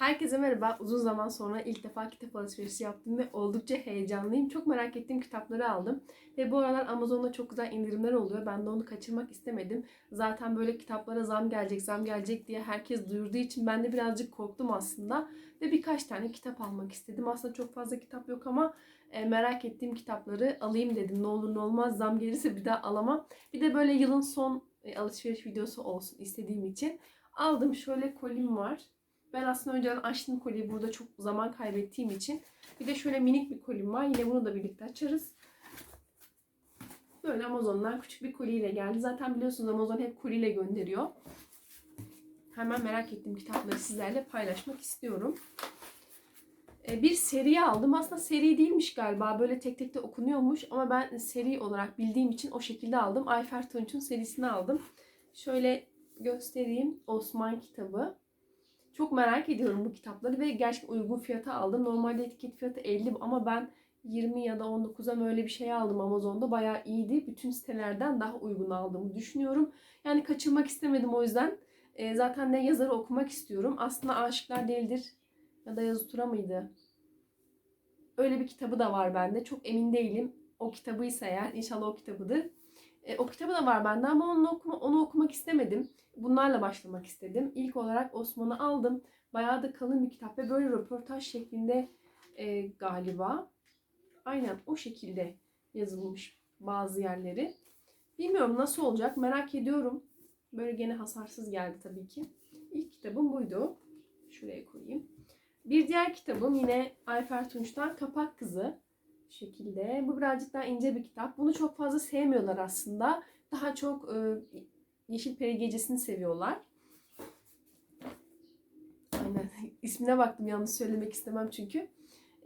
Herkese merhaba. Uzun zaman sonra ilk defa kitap alışverişi yaptım ve oldukça heyecanlıyım. Çok merak ettiğim kitapları aldım. Ve bu aralar Amazon'da çok güzel indirimler oluyor. Ben de onu kaçırmak istemedim. Zaten böyle kitaplara zam gelecek, zam gelecek diye herkes duyurduğu için ben de birazcık korktum aslında. Ve birkaç tane kitap almak istedim. Aslında çok fazla kitap yok ama e, merak ettiğim kitapları alayım dedim. Ne olur ne olmaz zam gelirse bir daha alamam. Bir de böyle yılın son e, alışveriş videosu olsun istediğim için. Aldım şöyle kolim var. Ben aslında önceden açtım koliyi burada çok zaman kaybettiğim için. Bir de şöyle minik bir kolim var. Yine bunu da birlikte açarız. Böyle Amazon'dan küçük bir koliyle geldi. Zaten biliyorsunuz Amazon hep koliyle gönderiyor. Hemen merak ettiğim kitapları sizlerle paylaşmak istiyorum. Ee, Bir seri aldım. Aslında seri değilmiş galiba. Böyle tek tek de okunuyormuş. Ama ben seri olarak bildiğim için o şekilde aldım. Ayfer Tunç'un serisini aldım. Şöyle göstereyim. Osman kitabı. Çok merak ediyorum bu kitapları ve gerçekten uygun fiyata aldım. Normalde etiket fiyatı 50 ama ben 20 ya da 19'a mı öyle bir şey aldım Amazon'da. Bayağı iyiydi. Bütün sitelerden daha uygun aldığımı düşünüyorum. Yani kaçırmak istemedim o yüzden. E, zaten ne yazarı okumak istiyorum. Aslında Aşıklar Değildir ya da Yazı Tura mıydı? Öyle bir kitabı da var bende. Çok emin değilim. O kitabıysa eğer inşallah o kitabıdır. E, o kitabı da var bende ama onu, okuma, onu okumak istemedim. Bunlarla başlamak istedim. İlk olarak Osman'ı aldım. Bayağı da kalın bir kitap ve böyle röportaj şeklinde e, galiba. Aynen o şekilde yazılmış bazı yerleri. Bilmiyorum nasıl olacak merak ediyorum. Böyle gene hasarsız geldi tabii ki. İlk kitabım buydu. Şuraya koyayım. Bir diğer kitabım yine Ayfer Tunç'tan Kapak Kızı. Şekilde. Bu birazcık daha ince bir kitap. Bunu çok fazla sevmiyorlar aslında. Daha çok e, Yeşil Peri Gecesi'ni seviyorlar. Aynen. İsmine baktım yanlış söylemek istemem çünkü.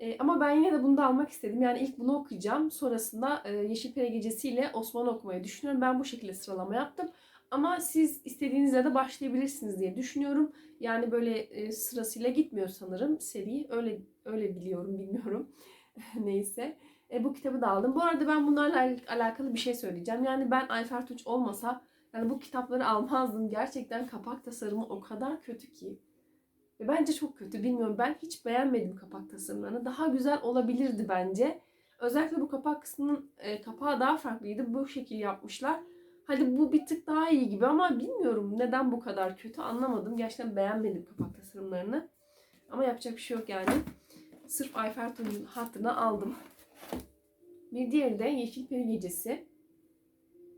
E, ama ben yine de bunu da almak istedim. Yani ilk bunu okuyacağım. Sonrasında e, Yeşil Peri Gecesi ile Osman'ı okumayı düşünüyorum. Ben bu şekilde sıralama yaptım. Ama siz istediğinizde de başlayabilirsiniz diye düşünüyorum. Yani böyle e, sırasıyla gitmiyor sanırım seri. Öyle öyle biliyorum, bilmiyorum. Neyse. E, bu kitabı da aldım. Bu arada ben bunlarla alakalı bir şey söyleyeceğim. Yani ben Ayfer Tunç olmasa yani bu kitapları almazdım. Gerçekten kapak tasarımı o kadar kötü ki. Ve bence çok kötü. Bilmiyorum ben hiç beğenmedim kapak tasarımlarını. Daha güzel olabilirdi bence. Özellikle bu kapak kısmının e, kapağı daha farklıydı. Bu şekil yapmışlar. Hadi bu bir tık daha iyi gibi ama bilmiyorum neden bu kadar kötü anlamadım. Gerçekten beğenmedim kapak tasarımlarını. Ama yapacak bir şey yok yani. Sırf Ayfer Tunç'un hatırına aldım. Bir diğeri de Yeşil Peri Gecesi.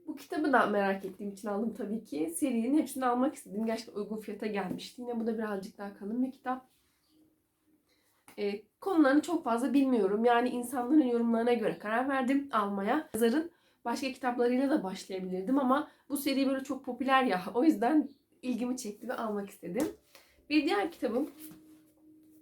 Bu kitabı da merak ettiğim için aldım tabii ki. Serinin hepsini almak istedim. Gerçekten uygun fiyata gelmişti. Yine bu da birazcık daha kalın bir kitap. E, konularını çok fazla bilmiyorum. Yani insanların yorumlarına göre karar verdim almaya. Yazarın başka kitaplarıyla da başlayabilirdim ama bu seri böyle çok popüler ya. O yüzden ilgimi çekti ve almak istedim. Bir diğer kitabım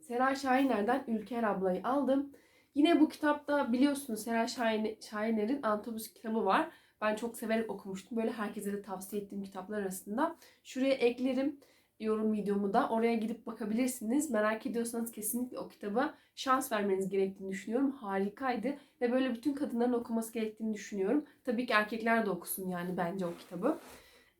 Seray Şahiner'den Ülker Ablayı aldım. Yine bu kitapta biliyorsunuz Seray Şahin, Şahiner'in Antobüs kitabı var. Ben çok severek okumuştum. Böyle herkese de tavsiye ettiğim kitaplar arasında. Şuraya eklerim yorum videomu da. Oraya gidip bakabilirsiniz. Merak ediyorsanız kesinlikle o kitaba şans vermeniz gerektiğini düşünüyorum. Harikaydı. Ve böyle bütün kadınların okuması gerektiğini düşünüyorum. Tabii ki erkekler de okusun yani bence o kitabı.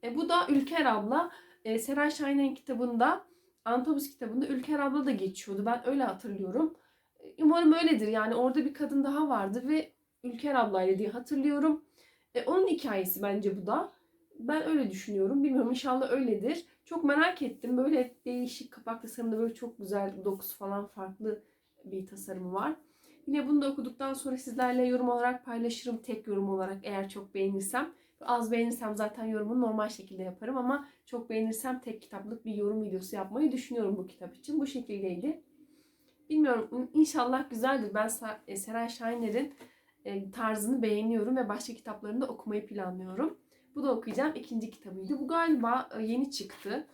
E, bu da Ülker Abla. E, Seray Şahin'in kitabında, Antobüs kitabında Ülker Abla da geçiyordu. Ben öyle hatırlıyorum. E, umarım öyledir. Yani orada bir kadın daha vardı ve Ülker ablayla diye hatırlıyorum. E, onun hikayesi bence bu da. Ben öyle düşünüyorum. Bilmiyorum inşallah öyledir. Çok merak ettim. Böyle değişik kapak tasarımında böyle çok güzel dokusu falan farklı bir tasarımı var. Yine bunu da okuduktan sonra sizlerle yorum olarak paylaşırım. Tek yorum olarak eğer çok beğenirsem. Az beğenirsem zaten yorumunu normal şekilde yaparım ama çok beğenirsem tek kitaplık bir yorum videosu yapmayı düşünüyorum bu kitap için. Bu şekildeydi. Bilmiyorum inşallah güzeldir. Ben e, Seray Şahiner'in e, tarzını beğeniyorum ve başka kitaplarını da okumayı planlıyorum. Bu da okuyacağım ikinci kitabıydı. Bu galiba e, yeni çıktı.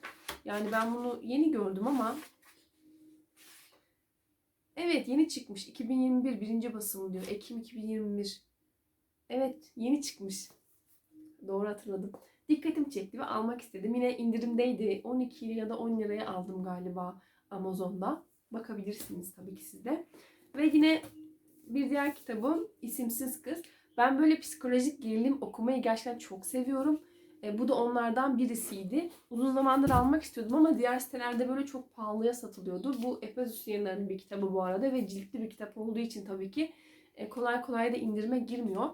Yani ben bunu yeni gördüm ama Evet yeni çıkmış. 2021 birinci basımı diyor. Ekim 2021. Evet yeni çıkmış. Doğru hatırladım. Dikkatimi çekti ve almak istedim. Yine indirimdeydi. 12 ya da 10 liraya aldım galiba Amazon'da. Bakabilirsiniz tabii ki siz de. Ve yine bir diğer kitabım İsimsiz Kız. Ben böyle psikolojik gerilim okumayı gerçekten çok seviyorum. E, bu da onlardan birisiydi. Uzun zamandır almak istiyordum ama diğer sitelerde böyle çok pahalıya satılıyordu. Bu Efesus yayınlarının bir kitabı bu arada ve ciltli bir kitap olduğu için tabii ki e, kolay kolay da indirime girmiyor.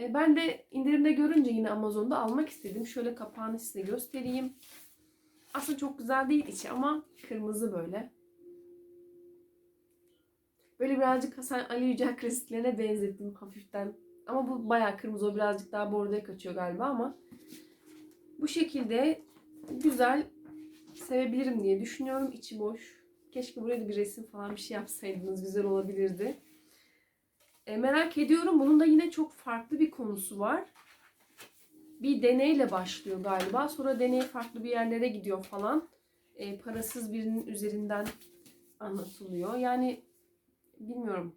E, ben de indirimde görünce yine Amazon'da almak istedim. Şöyle kapağını size göstereyim. Aslında çok güzel değil içi ama kırmızı böyle. Böyle birazcık Hasan Ali Yücel klasiklerine benzettim hafiften. Ama bu bayağı kırmızı. O birazcık daha bordoya kaçıyor galiba ama. Bu şekilde güzel sevebilirim diye düşünüyorum. İçi boş. Keşke buraya da bir resim falan bir şey yapsaydınız. Güzel olabilirdi. E, merak ediyorum. Bunun da yine çok farklı bir konusu var. Bir deneyle başlıyor galiba. Sonra deney farklı bir yerlere gidiyor falan. E, parasız birinin üzerinden anlatılıyor. Yani bilmiyorum.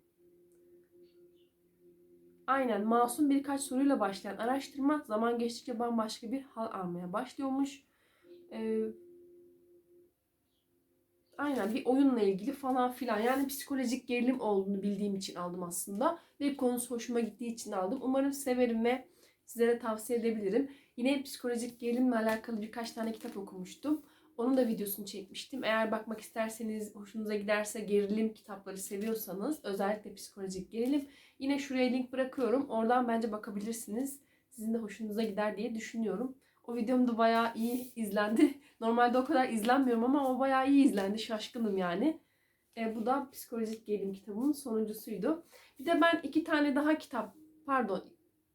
Aynen masum birkaç soruyla başlayan araştırma zaman geçtikçe bambaşka bir hal almaya başlıyormuş. Ee, aynen bir oyunla ilgili falan filan. Yani psikolojik gerilim olduğunu bildiğim için aldım aslında. Ve konusu hoşuma gittiği için aldım. Umarım severim ve sizlere tavsiye edebilirim. Yine psikolojik gerilimle alakalı birkaç tane kitap okumuştum. Onun da videosunu çekmiştim. Eğer bakmak isterseniz, hoşunuza giderse gerilim kitapları seviyorsanız, özellikle psikolojik gerilim, yine şuraya link bırakıyorum. Oradan bence bakabilirsiniz. Sizin de hoşunuza gider diye düşünüyorum. O videom da bayağı iyi izlendi. Normalde o kadar izlenmiyorum ama o bayağı iyi izlendi. Şaşkınım yani. E, bu da psikolojik gerilim kitabımın sonuncusuydu. Bir de ben iki tane daha kitap, pardon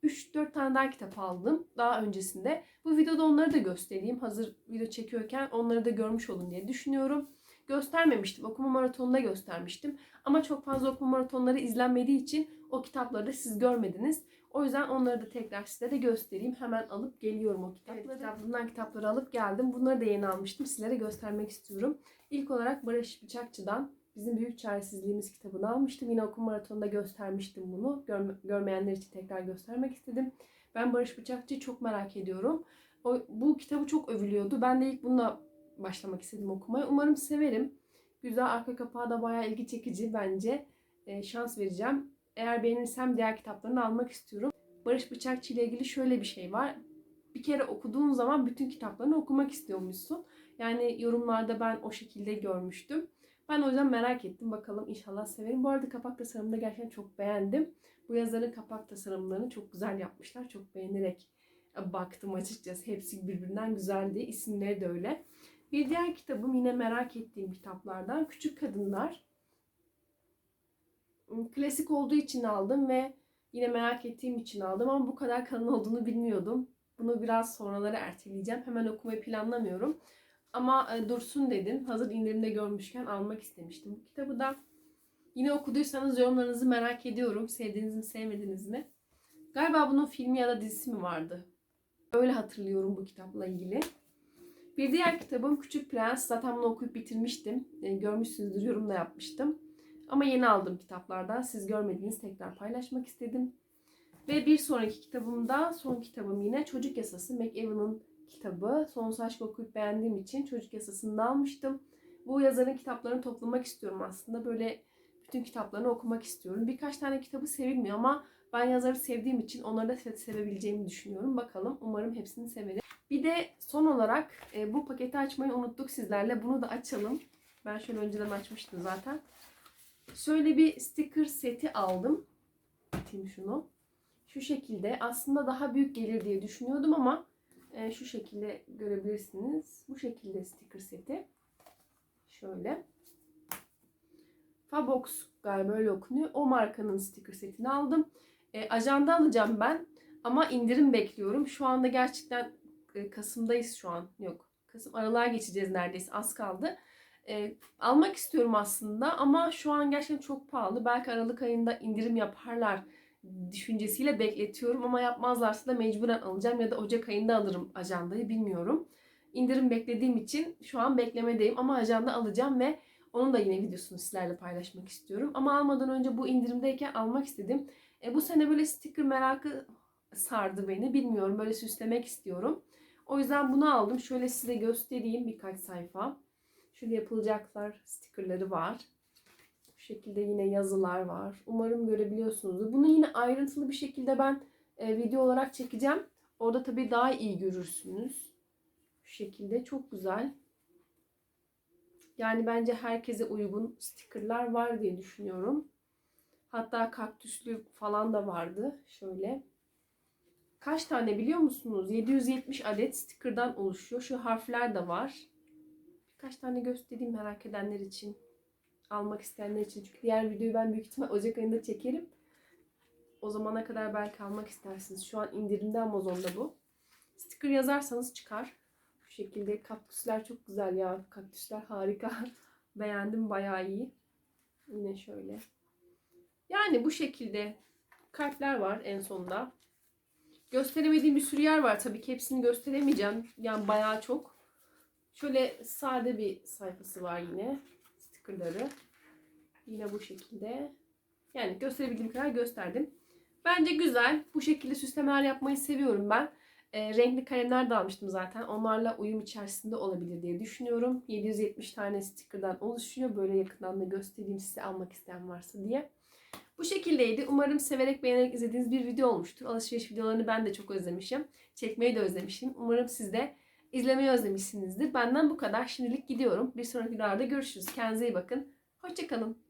3-4 tane daha kitap aldım daha öncesinde. Bu videoda onları da göstereyim. Hazır video çekiyorken onları da görmüş olun diye düşünüyorum. Göstermemiştim. Okuma maratonunda göstermiştim. Ama çok fazla okuma maratonları izlenmediği için o kitapları da siz görmediniz. O yüzden onları da tekrar size de göstereyim. Hemen alıp geliyorum o kitapları. Evet, kitaplarından kitapları alıp geldim. Bunları da yeni almıştım. Sizlere göstermek istiyorum. İlk olarak Barış Bıçakçı'dan Bizim Büyük Çaresizliğimiz kitabını almıştım. Yine okuma maratonunda göstermiştim bunu. Görme, görmeyenler için tekrar göstermek istedim. Ben Barış Bıçakçı'yı çok merak ediyorum. O, bu kitabı çok övülüyordu. Ben de ilk bununla başlamak istedim okumaya. Umarım severim. Güzel arka kapağı da bayağı ilgi çekici bence. E, şans vereceğim. Eğer beğenirsem diğer kitaplarını almak istiyorum. Barış Bıçakçı ile ilgili şöyle bir şey var. Bir kere okuduğun zaman bütün kitaplarını okumak istiyormuşsun. Yani yorumlarda ben o şekilde görmüştüm. Ben o yüzden merak ettim. Bakalım inşallah severim. Bu arada kapak tasarımını da gerçekten çok beğendim. Bu yazarın kapak tasarımlarını çok güzel yapmışlar. Çok beğenerek baktım açıkçası. Hepsi birbirinden güzeldi. İsimleri de öyle. Bir diğer kitabım yine merak ettiğim kitaplardan. Küçük Kadınlar. Klasik olduğu için aldım ve yine merak ettiğim için aldım ama bu kadar kalın olduğunu bilmiyordum. Bunu biraz sonraları erteleyeceğim. Hemen okumayı planlamıyorum. Ama e, dursun dedim. Hazır indirimde görmüşken almak istemiştim. Bu kitabı da yine okuduysanız yorumlarınızı merak ediyorum. Sevdiğiniz mi sevmediniz mi? Galiba bunun filmi ya da dizisi mi vardı? Öyle hatırlıyorum bu kitapla ilgili. Bir diğer kitabım Küçük Prens. Zaten bunu okuyup bitirmiştim. E, görmüşsünüzdür yorum da yapmıştım. Ama yeni aldım kitaplardan. Siz görmediğiniz tekrar paylaşmak istedim. Ve bir sonraki kitabımda son kitabım yine Çocuk Yasası. McEwan'ın kitabı. Sonsuz Aşk okuyup beğendiğim için çocuk yasasını da almıştım. Bu yazarın kitaplarını toplamak istiyorum aslında. Böyle bütün kitaplarını okumak istiyorum. Birkaç tane kitabı sevilmiyor ama ben yazarı sevdiğim için onları da sevebileceğimi düşünüyorum. Bakalım umarım hepsini severim. Bir de son olarak e, bu paketi açmayı unuttuk sizlerle. Bunu da açalım. Ben şöyle önceden açmıştım zaten. Şöyle bir sticker seti aldım. Atayım şunu. Şu şekilde. Aslında daha büyük gelir diye düşünüyordum ama e, şu şekilde görebilirsiniz. Bu şekilde sticker seti. Şöyle. Fabox galiba öyle okunuyor. O markanın sticker setini aldım. E, ajanda alacağım ben. Ama indirim bekliyorum. Şu anda gerçekten e, Kasım'dayız şu an. Yok. Kasım aralığa geçeceğiz neredeyse. Az kaldı. E, almak istiyorum aslında ama şu an gerçekten çok pahalı. Belki Aralık ayında indirim yaparlar düşüncesiyle bekletiyorum ama yapmazlarsa da mecburen alacağım ya da Ocak ayında alırım ajandayı bilmiyorum. İndirim beklediğim için şu an beklemedeyim ama ajanda alacağım ve onun da yine videosunu sizlerle paylaşmak istiyorum. Ama almadan önce bu indirimdeyken almak istedim. E, bu sene böyle sticker merakı sardı beni. Bilmiyorum böyle süslemek istiyorum. O yüzden bunu aldım. Şöyle size göstereyim birkaç sayfa. Şöyle yapılacaklar stickerları var şekilde yine yazılar var. Umarım görebiliyorsunuzdur. Bunu yine ayrıntılı bir şekilde ben e, video olarak çekeceğim. Orada tabii daha iyi görürsünüz. Şu şekilde çok güzel. Yani bence herkese uygun stickerlar var diye düşünüyorum. Hatta kaktüslü falan da vardı. Şöyle. Kaç tane biliyor musunuz? 770 adet sticker'dan oluşuyor. Şu harfler de var. Birkaç tane göstereyim merak edenler için. Almak isteyenler için. Çünkü diğer videoyu ben büyük ihtimal Ocak ayında çekerim. O zamana kadar belki almak istersiniz. Şu an indirimde Amazon'da bu. Sticker yazarsanız çıkar. Bu şekilde kaktüsler çok güzel ya. Kaktüsler harika. Beğendim bayağı iyi. Yine şöyle. Yani bu şekilde kalpler var en sonda. Gösteremediğim bir sürü yer var tabii ki hepsini gösteremeyeceğim. Yani bayağı çok. Şöyle sade bir sayfası var yine. Stickerları. Yine bu şekilde. Yani gösterebildiğim kadar gösterdim. Bence güzel. Bu şekilde süslemeler yapmayı seviyorum ben. E, renkli kalemler de almıştım zaten. Onlarla uyum içerisinde olabilir diye düşünüyorum. 770 tane sticker'dan oluşuyor. Böyle yakından da göstereyim size almak isteyen varsa diye. Bu şekildeydi. Umarım severek beğenerek izlediğiniz bir video olmuştur. Alışveriş videolarını ben de çok özlemişim. Çekmeyi de özlemişim. Umarım siz de izlemeyi özlemişsinizdir. Benden bu kadar. Şimdilik gidiyorum. Bir sonraki videolarda görüşürüz. Kendinize iyi bakın. Hoşçakalın.